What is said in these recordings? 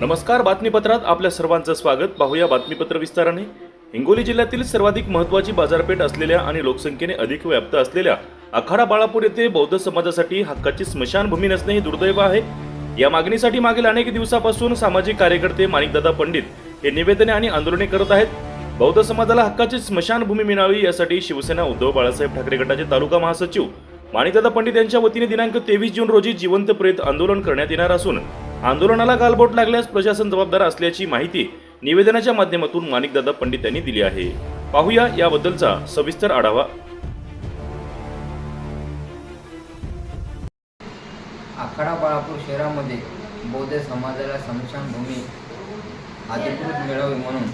नमस्कार बातमीपत्रात आपल्या सर्वांचं स्वागत. पाहूया बातमीपत्र विस्ताराने. हिंगोली जिल्ह्यातील सर्वाधिक महत्त्वाची बाजारपेठ असलेल्या आणि लोकसंख्येने अधिक व्याप्त असलेल्या आखाडा बाळापूर येथे बौद्ध समाजासाठी हक्काची स्मशानभूमी नसणे हे दुर्दैव आहे. या मागणीसाठी मागील अनेक दिवसापासून सामाजिक कार्यकर्ते माणिकदादा पंडित हे निवेदने आणि आंदोलने करत आहेत. बौद्ध समाजाला हक्काची स्मशानभूमी मिळावी यासाठी शिवसेना उद्धव बाळासाहेब ठाकरे गटाचे तालुका महासचिव माणिकदादा पंडित यांच्या वतीने दिनांक तेवीस जून रोजी जिवंत प्रेत आंदोलन करण्यात येणार असून आंदोलनाला गालबोट लागल्यास प्रशासन जबाबदार असल्याची माहिती निवेदनाच्या माध्यमातून माणिकदादा पंडित यांनी दिली आहे. पाहूया याबद्दलचा सविस्तर आढावा. आखाडा बाळापूर शहरामध्ये बौद्ध समाजाला स्मशानभूमी अधिकृत मिळावी म्हणून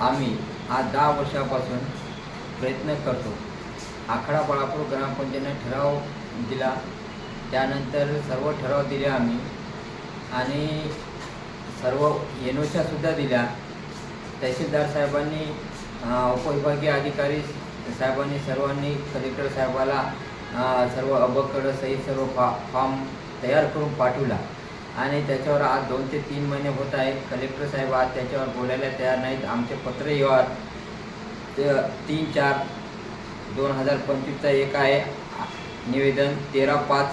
आम्ही आज दहा वर्षापासून प्रयत्न करतो. आखाडा बाळापूर ग्रामपंचायतीने ठराव दिला. त्यानंतर सर्व ठराव दिले आम्ही. आणि सर्व सुद्धा दिल्या. तहसीलदार साहेबांनी उपविभागीय अधिकारी साहेबांनी सर्वांनी कलेक्टर साहेबाला सर्व अबकडं सहित सर्व फा फॉर्म तयार करून पाठवला. आणि त्याच्यावर आज दोन ते तीन महिने होत आहेत. कलेक्टर साहेब आज त्याच्यावर बोलायला तयार नाहीत. आमचे पत्र व्यवहार ते तीन चार दोन हजार पंचवीसचा एक आहे. निवेदन तेरा पाच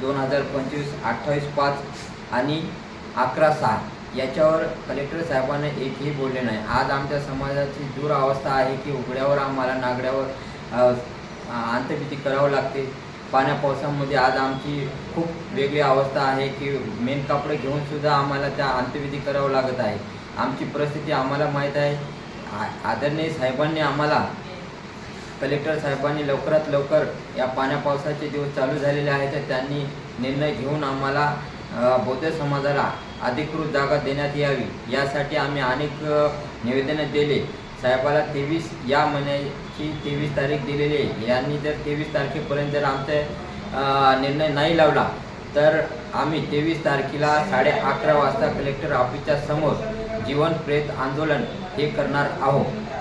दोन हजार पंचवीस अठ्ठावीस पाच आणि अकरा सहा. याच्यावर कलेक्टर साहेबांना एकही बोलले नाही. आज आमच्या समाजाची दूर अवस्था आहे की उघड्यावर आम्हाला नागड्यावर अ, अंत्यविधी करावं लागते. पाण्या पावसामध्ये आज आमची खूप वेगळी अवस्था आहे की मेन कपडे घेऊनसुद्धा आम्हाला त्या अंत्यविधी करावं लागत आहे. आमची परिस्थिती आम्हाला माहीत आहे. आ- आदरणीय साहेबांनी आम्हाला कलेक्टर साहेबांनी लवकरात लवकर या पाण्या पावसाचे दिवस चालू झालेले आहेत तर त्यांनी निर्णय घेऊन आम्हाला बौद्ध समाजाला अधिकृत जागा देण्यात यावी. यासाठी आम्ही अनेक निवेदनं दिले. साहेबाला तेवीस या महिन्याची तेवीस तारीख दिलेली आहे. यांनी जर तेवीस तारखेपर्यंत जर आमचा निर्णय नाही लावला तर आम्ही तेवीस तारखेला साडे अकरा वाजता कलेक्टर ऑफिसच्या समोर जीवन प्रेत आंदोलन हे करणार आहोत.